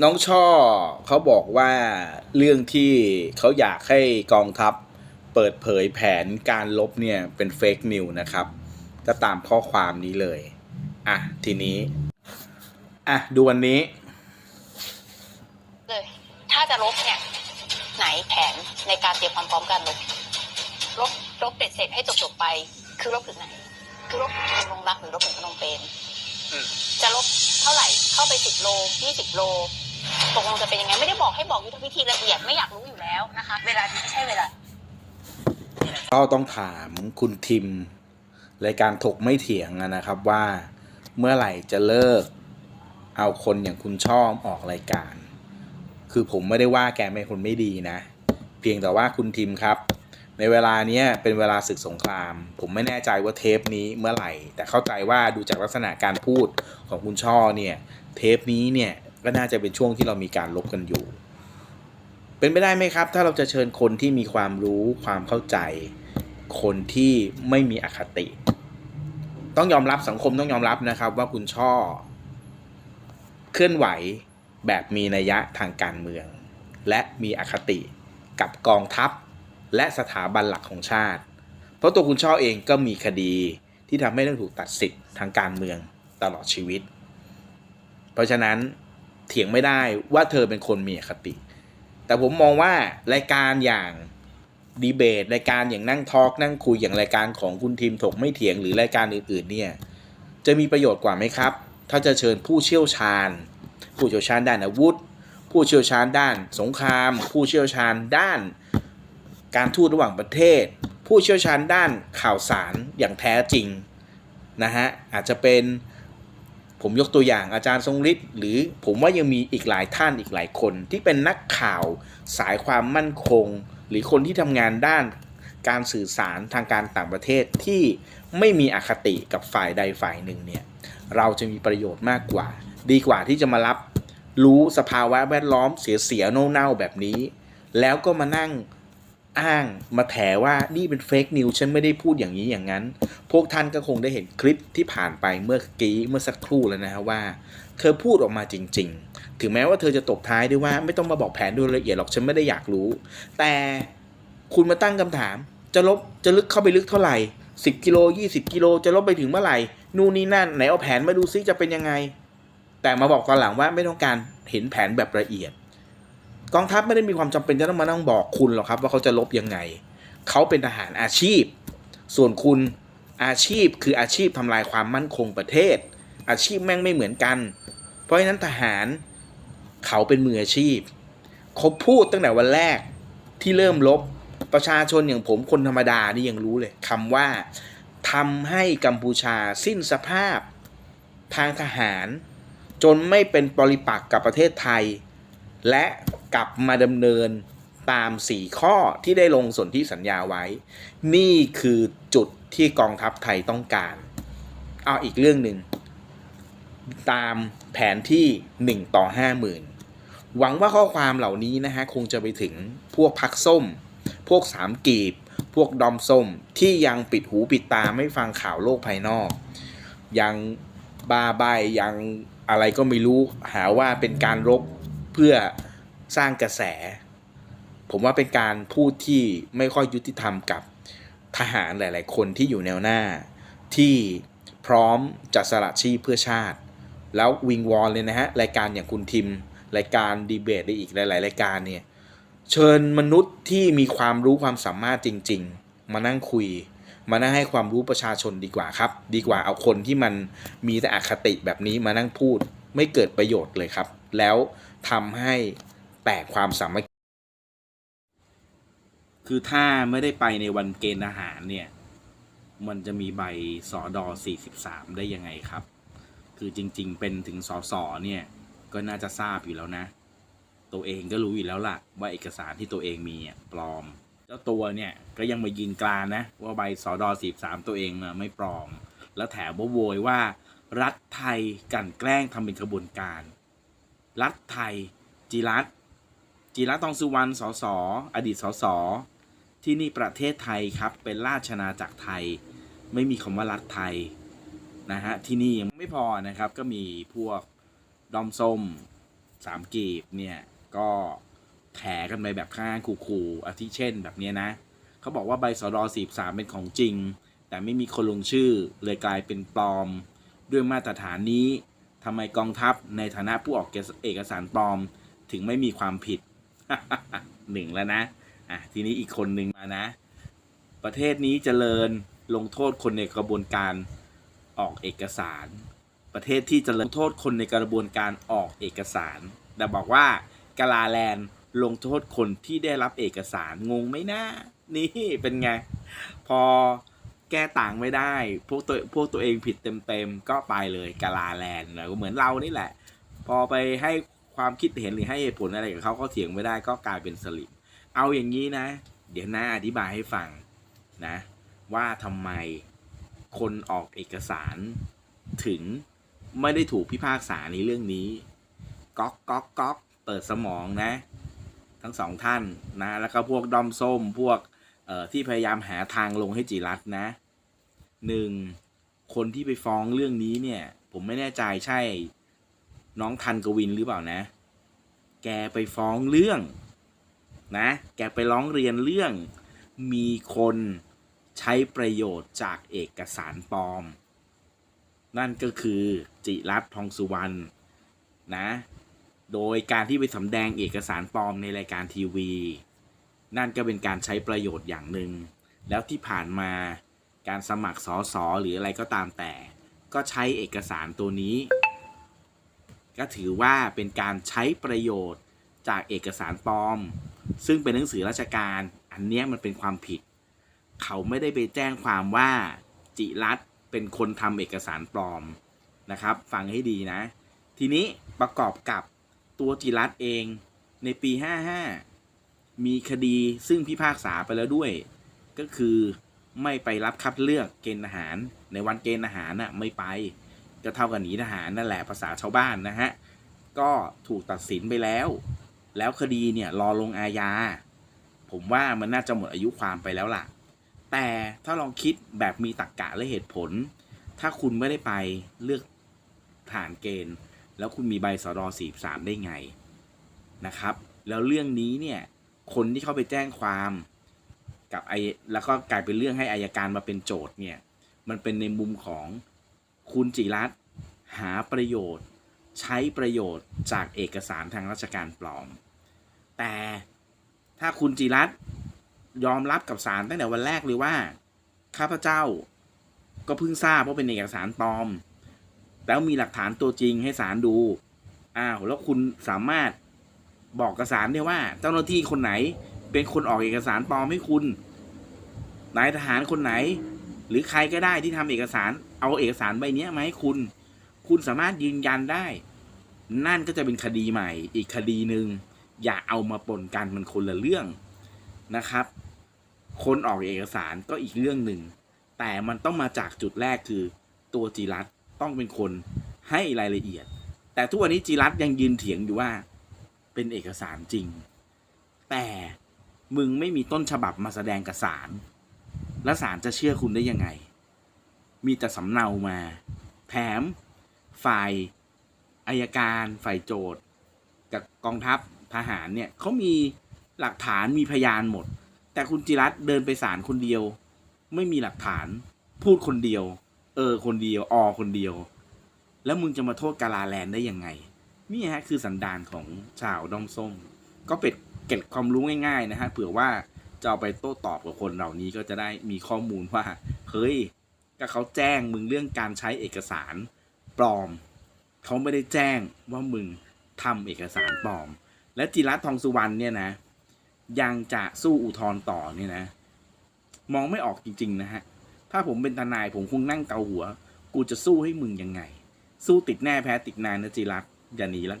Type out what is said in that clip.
น้องช่อเขาบอกว่าเรื่องที่เขาอยากให้กองทัพเปิดเผยแผนการลบเนี่ยเป็นเฟกนิวนะครับก็ตามข้อความนี้เลย อะ ทีนี้ อะ ดูวันนี้เลยถ้าจะลบเนี่ย ไหนแผนในการเตรียมความพร้อมการลบลบลบเป็ดเสร็จให้จบจบๆไป คือลบถึงไหน คือลบถึงลงรักหรือลบถึงพนมเปญอืมจะลบเท่าไหร่เข้าไปสิบโลยี่สิบโล ตกลงจะเป็นยังไงไม่ได้บอกให้บอกยุทธวิธีละเอียดไม่อยากรู้อยู่แล้วนะคะ เวลานี้ไม่ใช่เวลาก็ต้องถามคุณทิมรายการถกไม่เถียงนะครับว่าเมื่อไหร่จะเลิกเอาคนอย่างคุณช่อมออกรายการ คือผมไม่ได้ว่าแกเป็นคนไม่ดีนะ เพียงแต่ว่าคุณทิมครับ ในเวลาเนี้ยเป็นเวลาศึกสงคราม ผมไม่แน่ใจว่าเทปนี้เมื่อไหร่ แต่เข้าใจว่าดูจากลักษณะการพูดของคุณช่อเนี่ย เทปนี้เนี่ย ก็น่าจะเป็นช่วงที่เรามีการลบกันอยู่ เป็นไปได้ไหมครับ ถ้าเราจะเชิญคนที่มีความรู้ความเข้าใจ คนที่ไม่มีอคติ ต้องยอมรับสังคมต้องยอมรับนะครับ ว่าคุณช่อ เคลื่อนไหวแบบมีนัยยะทางการเมือง และมีอคติกับกองทัพ และสถาบันหลักของชาติ เพราะตัวคุณช่อเองก็มีคดีที่ทำให้ต้องถูกตัดสิทธิ์ทางการเมืองตลอดชีวิต เพราะฉะนั้น เถียงไม่ได้ว่าเธอเป็นคนมีอคติ แต่ผมมองว่ารายการอย่างดีเบตรายการอย่างนั่งทอล์กนั่งคุยอย่างรายการของคุณทีมถกไม่เถียงหรือรายการอื่น ๆ เนี่ย จะมีประโยชน์กว่าไหมครับ ถ้าจะเชิญผู้เชี่ยวชาญ ผู้เชี่ยวชาญด้านอาวุธ ผู้เชี่ยวชาญด้านสงคราม ผู้เชี่ยวชาญด้าน การทูตระหว่างประเทศ ผู้เชี่ยวชาญด้านข่าวสารอย่างแท้จริงนะฮะอาจจะเป็น ผมยกตัวอย่างอาจารย์ทรงฤทธิ์หรือผมว่ายังมีอีกหลายท่านอีกหลายคน ที่เป็นนักข่าวสายความมั่นคง หรือคนที่ทำงานด้านการสื่อสารทางการต่างประเทศที่ไม่มีอคติกับฝ่ายใดฝ่ายหนึ่งเนี่ยเราจะมีประโยชน์มากกว่า ดีกว่าที่จะมารับรู้สภาวะแวดล้อมเสียๆเน่าๆแบบนี้ แล้วก็มานั่ง อ้างมาแถว่านี่เป็นเฟกนิวฉันไม่ได้พูดอย่างนี้อย่างนั้น พวกท่านก็คงได้เห็นคลิปที่ผ่านไปเมื่อกี้เมื่อสักครู่แล้วนะฮะว่า เธอพูดออกมาจริง ๆ ถึงแม้ว่าเธอจะตบท้ายด้วยว่าไม่ต้องมาบอกแผนโดยละเอียดหรอกฉันไม่ได้อยากรู้ แต่คุณมาตั้งคำถาม จะลบจะลึกเข้าไปลึกเท่าไหร่ 10 กิโล 20 กิโลจะลบไปถึงเมื่อไหร่นู่นนี่นั่นไหนเอาแผนมาดูซิจะเป็นยังไง แต่มาบอกตอนหลังว่าไม่ต้องการเห็นแผนแบบละเอียด กองทัพไม่ได้มีความจำเป็นจะต้องมานั่งบอกคุณหรอกครับ ว่าเขาจะลบยังไง เขาเป็นทหารอาชีพ ส่วนคุณอาชีพคืออาชีพทำลายความมั่นคงประเทศ อาชีพแม่งไม่เหมือนกัน เพราะฉะนั้นทหารเขาเป็นมืออาชีพเขาพูดตั้งแต่วันแรกที่เริ่มลบประชาชนอย่างผมคนธรรมดานี่ยังรู้เลยคำว่าทำให้กัมพูชาสิ้นสภาพ ทางทหาร จนไม่เป็นปริปักษ์กับประเทศไทย และ กลับมาดำเนินตาม 4 ข้อที่ได้ลงสนธิสัญญาไว้ นี่คือจุดที่กองทัพไทยต้องการ เอาอีกเรื่องหนึ่ง ตามแผนที่ 1 ต่อ 50,000 หวังว่าข้อความเหล่านี้นะฮะ คงจะไปถึงพวกพักส้ม พวกสามกีบ พวกดอมส้ม ที่ยังปิดหูปิดตาไม่ฟังข่าวโลกภายนอก ยังบาใบยังอะไรก็ไม่รู้หาว่าเป็นการรบเพื่อ สร้างกระแส ผมว่าเป็นการพูดที่ไม่ค่อยยุติธรรมกับทหารหลาย ๆ คนที่อยู่แนวหน้า ที่พร้อมจะสละชีพเพื่อชาติ แล้ววิงวอนเลยนะฮะ รายการอย่างคุณทิม รายการดีเบตในอีกหลาย ๆ รายการเนี่ยเชิญมนุษย์ที่มีความรู้ความสามารถจริง ๆ มานั่งคุย มานั่งให้ความรู้ประชาชนดีกว่าครับ ดีกว่าเอาคนที่มันมีแต่อคติแบบนี้มานั่งพูด ไม่เกิดประโยชน์เลยครับ แล้วทำให้ แตกความสามัคคีคือถ้าไม่ได้ไปในวันเกณฑ์อาหารเนี่ย มันจะมีใบสอดอ43 ได้ยังไงครับ คือจริงๆ เป็นถึงสอสอเนี่ย ก็น่าจะทราบอยู่แล้วนะ ตัวเองก็รู้อยู่แล้วล่ะ ว่าเอกสารที่ตัวเองมีอะปลอม เจ้าตัวเนี่ยก็ยังมายืนกรานนะ ว่าใบสอดอ43 ตัวเองมาไม่ปลอม แล้วแถมว่าโวยว่า รัฐไทยกันแกล้งทำเป็นขบวนการ รัฐไทยจีรัฐ จีรัตองสุวรรณสสอดีตสสที่นี่ประเทศไทยครับ เป็นราชนาจักรไทย ไม่มีคำว่ารัฐไทยนะฮะที่นี่ยังไม่พอนะครับก็มีพวกดอมส้มสามกีบเนี่ยก็แถกันไปแบบข้างขู่ๆอาทิเช่นแบบนี้นะเขาบอกว่าใบสอดอสีสามเป็นของจริง แต่ไม่มีคนลงชื่อเลยกลายเป็นปลอม ด้วยมาตรฐานนี้ทำไมกองทัพในฐานะผู้ออกเอกสารปลอม ถึงไม่มีความผิด หนึ่งแล้วนะ อะทีนี้อีกคนหนึ่งมานะ ประเทศนี้เจริญลงโทษคนในกระบวนการออกเอกสาร ประเทศที่เจริญลงโทษคนในกระบวนการออกเอกสาร แต่บอกว่ากาลาแลนด์ลงโทษคนที่ได้รับเอกสารงงไหมนะนี่เป็นไง พอแก้ต่างไม่ได้ พวกตัวพวกตัวเองผิดเต็มๆ ก็ไปเลยกาลาแลนด์เหมือนเรานี่แหละ พอไปให้ ความคิดเห็นหรือให้เหตุผลอะไรกับเขาเขาเถียงไม่ได้ก็กลายเป็นสลิมเอาอย่างนี้นะ เดี๋ยวน้าอธิบายให้ฟังนะ ว่าทำไมคนออกเอกสารถึงไม่ได้ถูกพิพากษาในเรื่องนี้ก๊อกก๊อกก๊อกเปิดสมองนะ ทั้งสองท่านนะ แล้วก็พวกดอมส้มพวกเอ่อที่พยายามหาทางลงให้จิรัตนะหนึ่งคนที่ไปฟ้องเรื่องนี้เนี่ย ผมไม่แน่ใจใช่ น้องทันกวินหรือเปล่านะ แกไปฟ้องเรื่องนะ แกไปร้องเรียนเรื่อง มีคนใช้ประโยชน์จากเอกสารปลอม นั่นก็คือจิรัตทองสุวรรณนะ โดยการที่ไปสำแดงเอกสารปลอมในรายการทีวี นั่นก็เป็นการใช้ประโยชน์อย่างหนึ่ง แล้วที่ผ่านมาการสมัครสอสอหรืออะไรก็ตามแต่ ก็ใช้เอกสารตัวนี้ ก็ถือว่าเป็นการใช้ประโยชน์จากเอกสารปลอม ซึ่งเป็นหนังสือราชการ อันนี้มันเป็นความผิด เขาไม่ได้ไปแจ้งความว่าจิรัตเป็นคนทำเอกสารปลอมนะครับ ฟังให้ดีนะ ทีนี้ประกอบกับตัวจิรัตเองในปี 55 มีคดีซึ่งพิพากษาไปแล้วด้วย ก็คือไม่ไปรับคัดเลือกเกณฑ์ทหาร ในวันเกณฑ์ทหารน่ะไม่ไป ก็เท่ากับหนีทหารนั่นแหละภาษาชาวบ้านนะฮะ ก็ถูกตัดสินไปแล้ว แล้วคดีเนี่ยรอลงอาญา ผมว่ามันน่าจะหมดอายุความไปแล้วล่ะ แต่ถ้าลองคิดแบบมีตรรกกะและเหตุผล ถ้าคุณไม่ได้ไปเลือกฐานเกณฑ์ แล้วคุณมีใบสอรสีสามได้ไงนะครับ แล้วเรื่องนี้เนี่ยคนที่เข้าไปแจ้งความกับไอแล้วก็กลายเป็นเรื่องให้อายการมาเป็นโจทย์เนี่ย มันเป็นในมุมของ คุณจิรัตหาประโยชน์ ใช้ประโยชน์จากเอกสารทางราชการปลอม แต่ถ้าคุณจิรัตยอมรับกับศาลตั้งแต่วันแรกเลยว่า ข้าพเจ้าก็เพิ่งทราบว่าเป็นเอกสารปลอม แล้วมีหลักฐานตัวจริงให้ศาลดู อ้าวแล้วคุณสามารถบอกกับศาลได้ว่า เจ้าหน้าที่คนไหนเป็นคนออกเอกสารปลอมให้คุณนายทหารคนไหน หรือใครก็ได้ที่ทำเอกสาร เอาเอกสารใบเนี้ยมาให้คุณ คุณสามารถยืนยันได้ นั่นก็จะเป็นคดีใหม่ อีกคดีหนึ่งอย่าเอามาปนกันมันคนละเรื่องนะครับ คนออกเอกสารก็อีกเรื่องหนึ่ง แต่มันต้องมาจากจุดแรกคือตัวจีรัตต้องเป็นคนให้รายละเอียด แต่ทุกวันนี้จีรัตยังยืนเถียงอยู่ว่า เป็นเอกสารจริง แต่มึงไม่มีต้นฉบับมาแสดงกับศาล แล้วศาลจะเชื่อคุณได้ยังไง มีแต่สำเนามา แถมฝ่ายอายการฝ่ายโจทย์กับกองทัพทหารเนี่ยเขามีหลักฐานมีพยานหมด แต่คุณจิรัตเดินไปศาลคนเดียว ไม่มีหลักฐาน พูดคนเดียว เออ คนเดียวออคนเดียว แล้วมึงจะมาโทษกาลาแลนได้ยังไง นี่ฮะคือสันดานของชาวด้อมส้ม ก็เป็นเก็บความรู้ง่าย ๆ นะฮะเผื่อว่า จะเอาไปโต้ตอบกับคนเหล่านี้ก็จะได้มีข้อมูลว่าเฮ้ยก็เขาแจ้งมึงเรื่องการใช้เอกสารปลอม เขาไม่ได้แจ้งว่ามึงทำเอกสารปลอม และจิรัตทองสุวรรณเนี่ยนะ ยังจะสู้อุทธรณ์ต่อเนี่ยนะ มองไม่ออกจริง ๆ นะฮะ ถ้าผมเป็นทนายผมคงนั่งเกาหัว กูจะสู้ให้มึงยังไง สู้ติดแน่แพ้ติดนานนะจิรัตอย่าหนีแล้วกัน